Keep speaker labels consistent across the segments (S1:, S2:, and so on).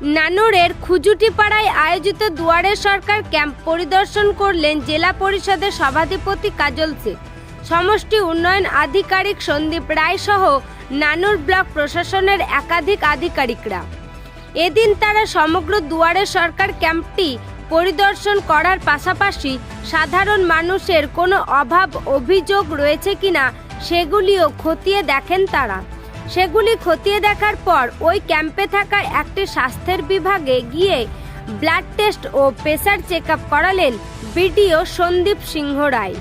S1: নানুরের খুজুটিপাড়ায় আয়োজিত দুয়ারে সরকার ক্যাম্প পরিদর্শন করলেন জেলা পরিষদের সভাধিপতি কাজল শেখ সমষ্টি উন্নয়ন আধিকারিক সন্দীপ রায় সহ নানুর ব্লক প্রশাসনের একাধিক আধিকারিকরা। এদিন তারা সমগ্র দুয়ারে সরকার ক্যাম্পটি পরিদর্শন করার পাশাপাশি সাধারণ মানুষের কোনো অভাব, অভিযোগ রয়েছে কিনা সেগুলিও খতিয়ে দেখেন তারা। সেগুলি খতিয়ে দেখার পর ওই ক্যাম্পে থাকা একটি স্বাস্থ্যের বিভাগে গিয়ে ব্লাড টেস্ট ও প্রেসার চেক আপ করালেন বিডিও সন্দীপ সিংহ রায়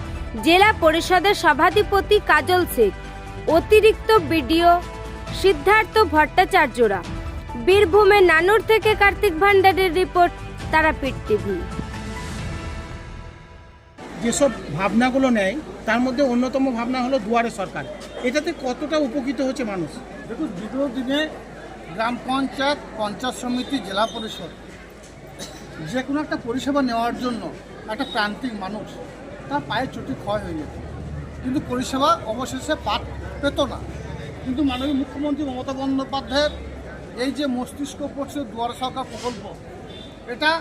S1: জেলা পরিষদের সভাধিপতি কাজল শেখ, অতিরিক্ত বিডিও সিদ্ধার্থ ভট্টাচার্যরা, বীরভূমের নানুর থেকে কার্তিক ভান্ডারের রিপোর্ট, তারাপীঠ টিভি।
S2: যেসব ভাবনাগুলো নেয় তার মধ্যে অন্যতম ভাবনা হলো দুয়ারে সরকার। এটাতে কতটা উপকৃত হচ্ছে মানুষ?
S3: দেখুন, বিগত দিনে গ্রাম পঞ্চায়েত পঞ্চায়েত সমিতি, জেলা পরিষদ, যে কোনো একটা পরিষেবা নেওয়ার জন্য একটা প্রান্তিক মানুষ, তার পায়ের চটি ক্ষয় হয়ে যেত। কিন্তু পরিষেবা অবশেষে পাট পেত না। কিন্তু মাননীয় মুখ্যমন্ত্রী মমতা বন্দ্যোপাধ্যায়ের এই যে মস্তিষ্ক পড়ছে দুয়ার সরকার প্রকল্প, এটা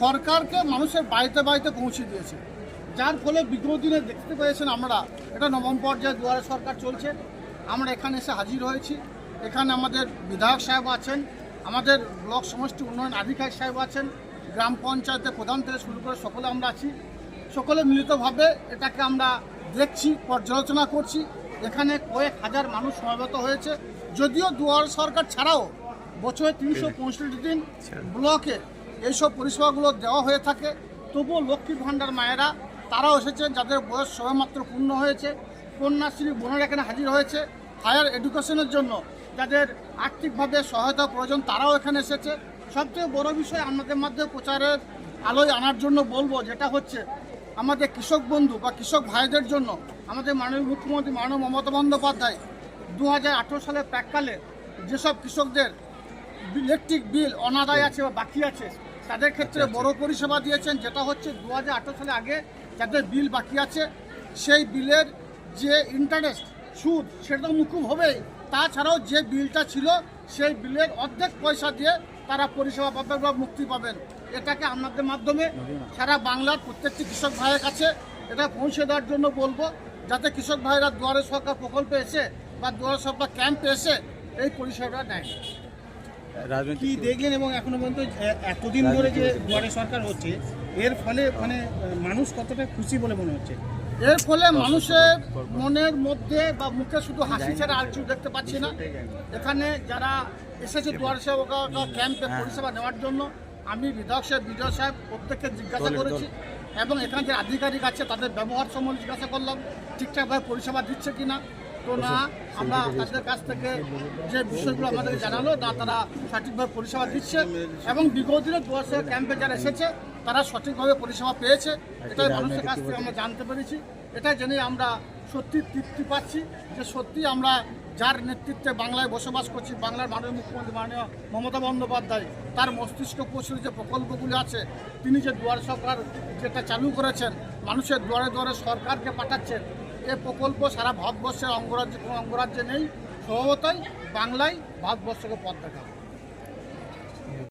S3: সরকারকে মানুষের বাড়িতে বাড়িতে পৌঁছে দিয়েছে। যার ফলে বিগত দিনে দেখতে পেয়েছেন আমরা। এটা নবম পর্যায়ে দুয়ারে সরকার চলছে। আমরা এখানে এসে হাজির হয়েছি। এখানে আমাদের বিধায়ক সাহেব আছেন আমাদের ব্লক সমষ্টি উন্নয়ন আধিকারিক সাহেব আছেন গ্রাম পঞ্চায়েতের প্রধান থেকে শুরু করে সকলে আমরা আছি। সকলে মিলিতভাবে এটাকে আমরা দেখছি পর্যালোচনা করছি। এখানে কয়েক হাজার মানুষ সমবেত হয়েছে। যদিও দুয়ার সরকার ছাড়াও বছরে তিনশো পঁয়ষট্টি দিন ব্লকে এইসব পরিষেবাগুলো দেওয়া হয়ে থাকে। তবুও লক্ষ্মী ভাণ্ডার মায়েরা তারাও এসেছেন যাদের বয়স সবেমাত্র পূর্ণ হয়েছে। কন্যাশ্রী বোনের এখানে হাজির হয়েছে। হায়ার এডুকেশনের জন্য যাদের আর্থিকভাবে সহায়তা প্রয়োজন তারাও এখানে এসেছে। সবচেয়ে বড় বিষয় আমাদের মধ্যে প্রচারের আলোয় আনার জন্য বলব যেটা হচ্ছে আমাদের কৃষক বন্ধু বা কৃষক ভাইদের জন্য আমাদের মাননীয় মুখ্যমন্ত্রী মাননীয় মমতা বন্দ্যোপাধ্যায় দু সালের প্রাককালে যেসব কৃষকদের ইলেকট্রিক বিল অনাদায় আছে বা বাকি আছে তাদের ক্ষেত্রে বড় পরিষেবা দিয়েছেন যেটা হচ্ছে দু হাজার আঠেরো সালে আগে যাদের বিল বাকি আছে সেই বিলের যে ইন্টারেস্ট সুদ সেটা তো মুকুব হবেই। তাছাড়াও যে বিলটা ছিল সেই বিলের অর্ধেক পয়সা দিয়ে তারা পরিষেবা পাবেন বা মুক্তি পাবেন। এটাকে আপনাদের মাধ্যমে সারা বাংলার প্রত্যেকটি কৃষক ভাইয়ের কাছে এটা পৌঁছে দেওয়ার জন্য বলব যাতে কৃষক ভাইরা দুয়ারে সরকার প্রকল্পে এসে বা দুয়ারে সরকার ক্যাম্পে এসে এই পরিষেবাটা নেয়।
S2: কি দেখলেন এবং এখনও পর্যন্ত এতদিন ধরে যে দুয়ারে সরকার হচ্ছে এর ফলে মানে মানুষ কতটা খুশি বলে মনে হচ্ছে?
S3: এর ফলে মানুষের মনের মধ্যে বা মুখে শুধু হাসি ছাড়া আর কিছু দেখতে পাচ্ছি না। এখানে যারা এসেছে দুয়ার সেবক ক্যাম্পে পরিষেবা নেওয়ার জন্য আমি বিধায়ক সাহেব বিজয় সাহেব প্রত্যেককে জিজ্ঞাসা করেছি এবং এখানে যে আধিকারিক আছে তাদের ব্যবহার সম্বন্ধে জিজ্ঞাসা করলাম ঠিকঠাকভাবে পরিষেবা দিচ্ছে কিনা? তো না আমরা তাদের কাছ থেকে যে বিষয়গুলো আমাদেরকে জানালো না তারা সঠিকভাবে পরিষেবা দিচ্ছে। এবং বিগত দিনে দুয়ার ক্যাম্পে যারা এসেছে তারা সঠিকভাবে পরিষেবা পেয়েছে এটাই মানুষের কাছ থেকে আমরা জানতে পেরেছি। এটা জেনে আমরা সত্যি তৃপ্তি পাচ্ছি যে সত্যি আমরা যার নেতৃত্বে বাংলায় বসবাস করছি বাংলার মাননীয় মুখ্যমন্ত্রী মাননীয় মমতা বন্দ্যোপাধ্যায় তার মস্তিষ্ক পোষের যে প্রকল্পগুলি আছে তিনি যে দুয়ার সরকার যেটা চালু করেছেন মানুষের দুয়ারে দুয়ারে সরকারকে পাঠাচ্ছেন এ প্রকল্প সারা ভারতবর্ষের অঙ্গরাজ্যে কোনো অঙ্গরাজ্যে নেই স্বভাবতই বাংলায় ভারতবর্ষকে পথ দেখাবে।